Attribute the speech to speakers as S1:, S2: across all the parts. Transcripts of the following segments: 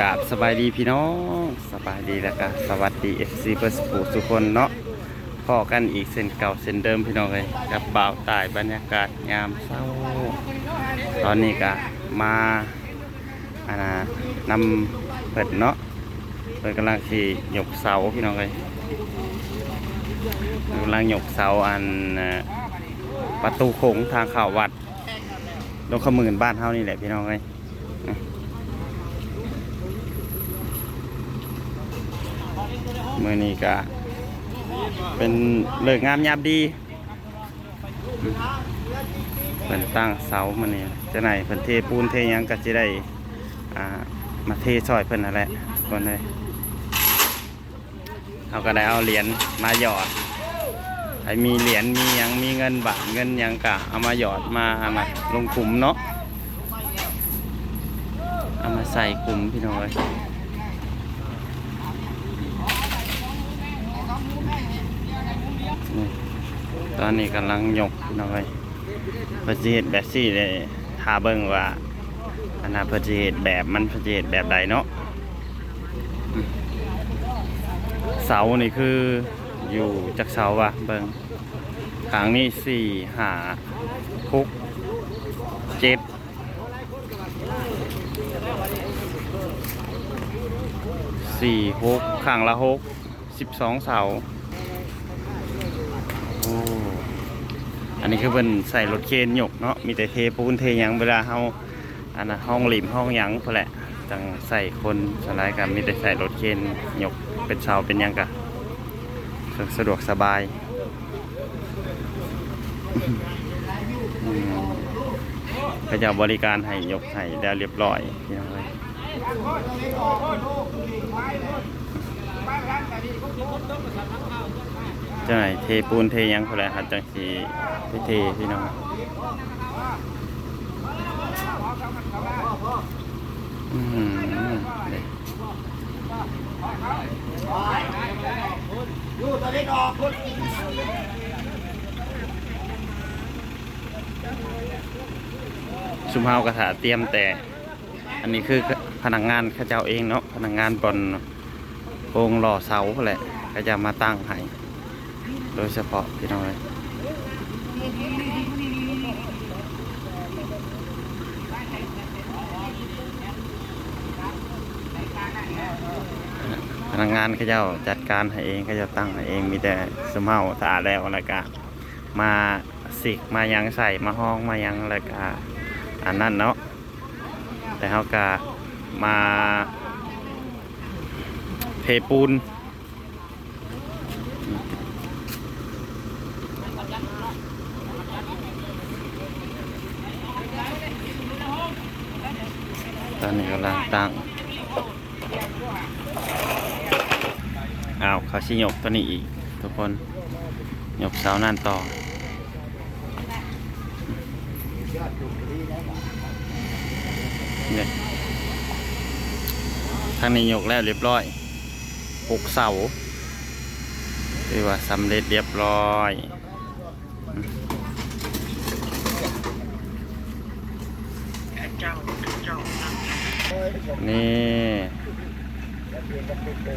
S1: กาบสบายดีพี่น้องสบายดีแล้วก็สวัสดี FC เพื่อสปูสุกคนเนาะพอกันอีกเส้นเก่าเส้นเดิมพี่น้องเลยกับบ่าวตายบรรยากาศยามเศร้า ตอนนี้ก็มาอันน่ะนำเปิดเนาะเปิดกำลังขี่หยกเสาพี่น้องเลยกำลังหยกเสาอันประตูโขงทางเข้าวัดลงขมื่นบ้านเฮานี่แหละพี่น้องเลย มื่อนี้ก็เป็นเลิกงามยามดีเป็นตั้งเสามาเนี่ยจะไหนเพิ่นเทปูนเทยังก็จะได้อ่ามาเทซอยเพิ่นนั่นแหละก่อนเลยเขาก็ได้เอาเหรียญมาหยอดใครมีเหรียญมียังมีเงินบาทเงินยังกะเอามาหยอดมาเอามาลงขุมเนาะเอามาใส่ขุมพี่น้อย นี่ตอนนี้กำลังยกพี่น้อยเพื่อสิเฮ็ดแบบสี่เลยทาเบิ่งว่าอันน่ะเพื่อสิเฮ็ดแบบมันเพื่อสิเฮ็ดแบบใดเนาะเสานี่คืออยู่จากเสาวะเบิ่งขางนี้สี่หาหกเจ็ดสี่หกข้างละหกสิบสองเสา โอ้ อันนี้คือเป็นใส่รถเคนหยกเนาะมีแต่เทปูนเทยังเวลาเฮาอันนะห้องหลิมห้องยังพอแหละจังใส่คนสลายกันมีแต่ใส่รถเคนหยกเป็นเสาเป็นยังกะสะดวกสบายก็จะบริการให้ยกให้แล้วเรียบร้อยพี่น้องเอ้ย จังไหนเทปูนเทยังพอแหละครับจังสีไปเทพี่น้องอืมเด้
S2: อยู่ตอนนี้ออกคน
S1: ชุมเฮากระถาเตรียมแต่ อันนี้คือพนักงานข้าเจ้าเองเนาะพนักงานบนโปรงหล่อเสาแหละก็จะมาตั้งให้ โดยเฉพาะพี่น้องเลยพนักงานเขาเจ้าจัดการให้เองเขาเจ้าตั้งให้เองมีแต่สมเฮาสะอาดแล้วแล้วก็มาสิกมายังใส่มาห้องมายังแล้วก็อันนั้นเนาะแต่เขาก็มาเทปูน ต อนนี้กำลังตั้งอ้าวเขาชิยกตัวนี้อีก ทุกคนหยกเสานั่นต่อเนี่ยทางนี้ยกแล้วเรียบร้อยหกเสาคือว่าสำเร็จเรียบร้อย นี่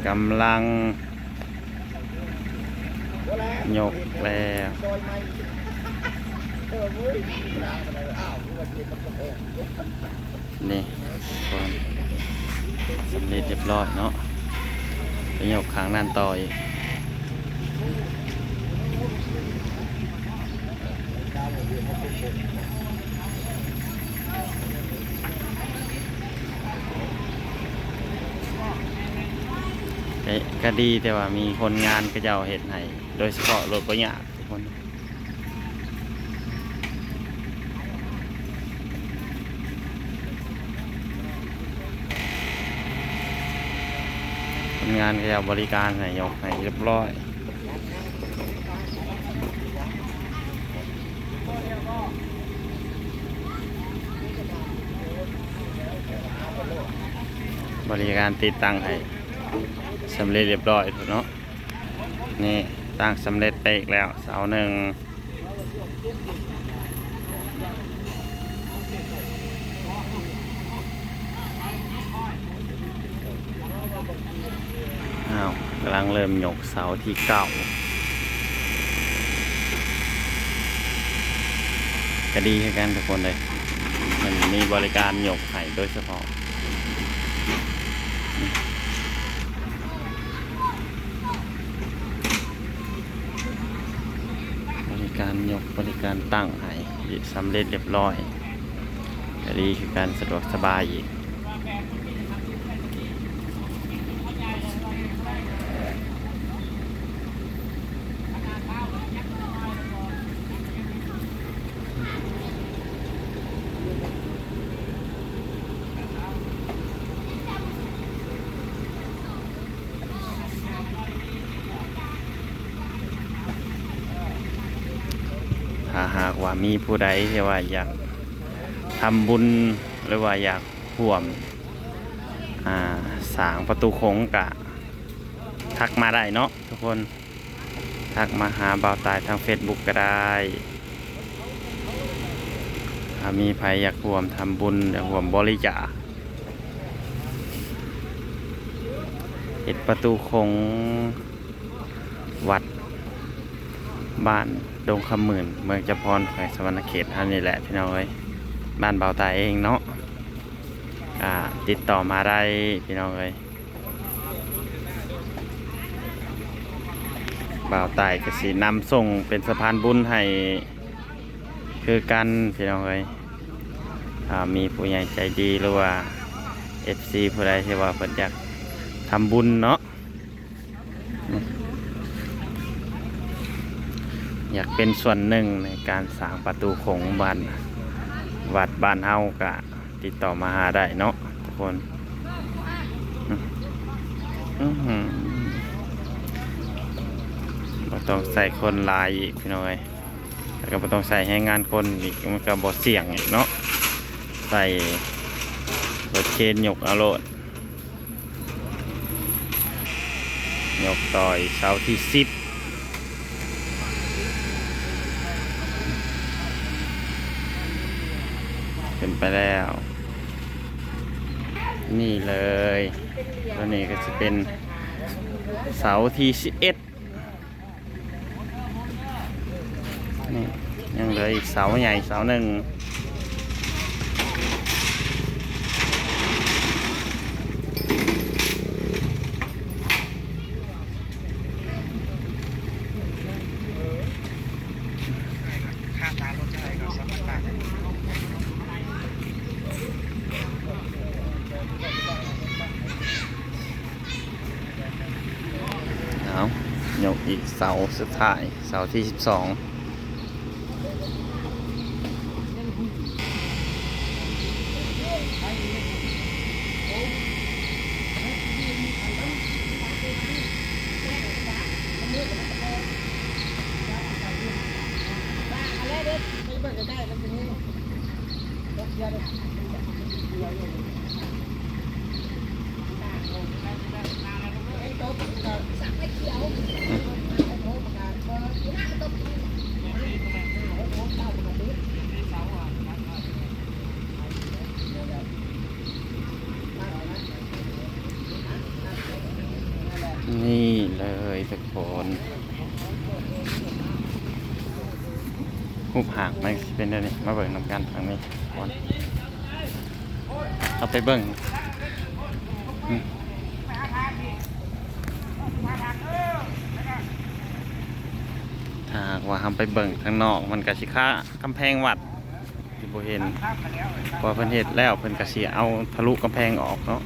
S1: กำลังยกแล้วนี่ก่อนสำเร็จเรียบร้อยเนาะไปยกขางนั่นต่ออีก ก็ก็ดีแต่ว่ามีคนงานก็จะเอาเห็ดให้โดยเฉพาะรถก็ยากทุกคนคนงานก็จะเอาบริการให้ยกให้เรียบร้อยบริการติดตั้งให้ สำเร็จเรียบร้อยถูกเนาะนี่ตั้งสำเร็จไปอีกแล้วเสาหนึ่งอ้าวกำลังเริ่มหยกเสาที่เก่ากะดีให้กันทุกคนเลย มันมีบริการหยกไข่โดยเฉพาะ การยกบริการตั้งให้สำเร็จเรียบร้อยก็ดีคือการสะดวกสบายอีก ถ้าหากว่ามีผู้ใดที่ว่าอยากทำบุญหรือว่าอยากร่วมสางประตูโค้งกะ ทักมาได้เนาะทุกคนทักมาหาบ่าวตายทาง Facebook ก็ได้ถ้ามีใครอยากร่วมทำบุญอยากร่วมบริจาคเห็ดประตูโค้ง บ้านดงคำหมื่น เมืองจำพรแขวงสวรรณเขตท่านนี่แหละพี่น้องเอ้ยบ้านเบาตายเองเนาะอ่าติดต่อมาได้พี่น้องเอ้ยบ่าวตายก็สีนำส่งเป็นสะพานบุญให้คือกันพี่น้องเอ้ยมีผู้ใหญ่ใจดีหรือว่า FC ผู้ใดที่ว่าเพิ่นอยากทำบุญเนาะ อยากเป็นส่วนหนึ่งในการสร้างประตูโขงบ้านวัดบ้านเฮากะติดต่อมาหาได้เนาะทุกคนอืมอื้อหือบ่ต้องใส่คนลายอีกพี่น้อยแล้วก็บ่ต้องใส่ให้งานคนอีกมันก็บ่เสี่ยงอีกเนาะใส่รถเคนหยกอาโลดยกต่อยเสาที่สิบ ขึ้นไปแล้ว นี่เลยตัวนี้ก็จะเป็นเสาทีสิเอ็ดนี่ยังเหลืออีกเสาใหญ่เสาหนึ่ง
S2: ค่าตารถเท่าไหร่ก็สามพันบาท
S1: เอายก อีกเสาสุดท้ายเสาที่สิบสองนี่ เลยทุกคนหุบหางมันเป็นอะไรมาเบิ่งน้ำกันทางนี้ก่อนเอาไปเบิ่งถ้าว่าทำไปเบิ่งข้างนอกมันก็สิค่ากำแพงวัดที่บ่เห็นพอเพิ่นเฮ็ดแล้วเพิ่นก็สิเอาทะลุกำแพงออกเนาะ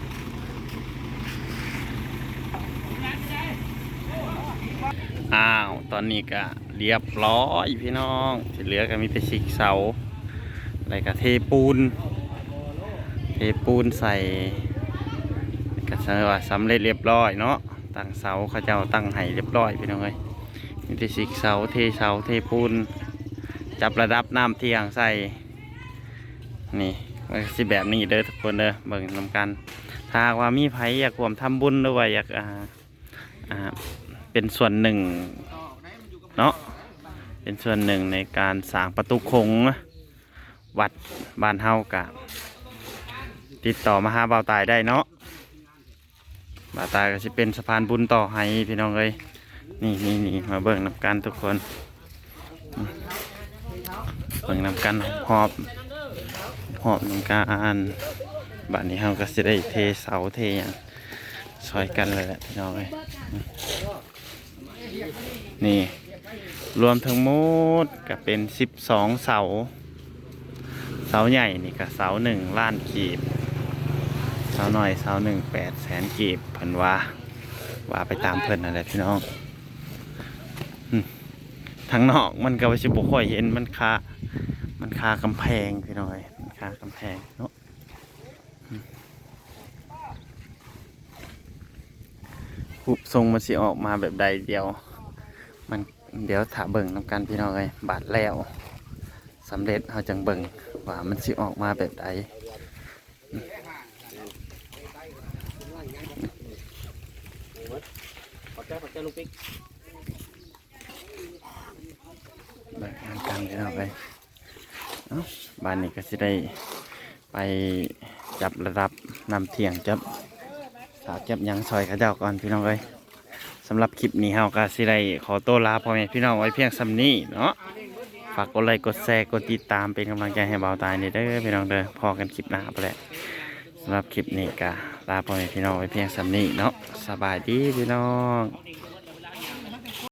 S1: อ้าว ตอนนี้ก็เรียบร้อยพี่น้องที่เหลือก็มีแต่ชิกเสาอะไรก็เทปูน เทปูนใส่ก็สดงว่าสำเร็จเรียบร้อยเนาะตั้งเสาเขาเจ้าตั้งให้เรียบร้อยพี่น้องเอ้ยมีแต่ชิกเสาเทเสาเทปูน จับระดับน้ำเทียงใส่นี่มันก็สิแบบนี้เด้อทุกคนเด้อเบิ่งนำกัน ถ้าหากว่ามีไผอยากรวมทำบุญหรือว่าอยากอ่าเป็นส่วนหนึ่ง เนาะเป็นส่วนหนึ่งในการสร้างประตูคงวัดบ้านเฮากะติดต่อมาหาเบาตายได้เนาะบาตายก็สิเป็นสะพานบุญต่อให้พี่น้องเอ้ยนี่นี่นี่มาเบิ่งนำกันทุกคนเบิ่งนำกันหอบหอบนำกันบัดนี้เฮาก็สิได้เทเสาเทหยังซอยกันเลยแหละพี่น้องเอ้ยนี่ รวมทั้งหมดก็เป็น 12 เสา เสาใหญ่นี่ก็เสาหนึ่งล้านกีบ เสาหน่อยเสาหนึ่งแปดแสนกีบเพิ่นว่า ว่าไปตามเพิ่นนั่นแหละพี่น้องอืมทางนอกมันก็ว่าสิบ่ค่อยเห็นมันคา มันคากำแพงพี่น้อยมันคากำแพงเนาะรูปทรงมันสิออกมาแบบใดเดียว มัน เดี๋ยวถาเบิ่งนำกันพี่น้องเอ้ยบาดแล้วสำเร็จเฮาจังเบิ่งว่ามันสิออกมาแบบใด
S3: ขอบใจขอบใจลูกปิ๊ก
S1: เบิ่งนำกันพี่น้องเอ้ยเอ้าบ้านนี้ก็สิได้ไปจับระดับนำเทียงจับสาวจับหยังซอยเขาเจ้าก่อนพี่น้องเอ้ย สำหรับคลิปนี้เฮาก็สิได้ขอตัวลาพ่อแม่พี่น้องไว้เพียงสำนี้เนาะฝากกดไลค์กดแชร์กดติดตามเป็นกำลังใจให้เบาตายนี่เด้อพี่น้องเด้อพอกันคลิปหน้าไปแหละสำหรับคลิปนี้ก็ลาพ่อแม่พี่น้องไว้เพียงสำนี้เนาะสบายดีพี่น้อง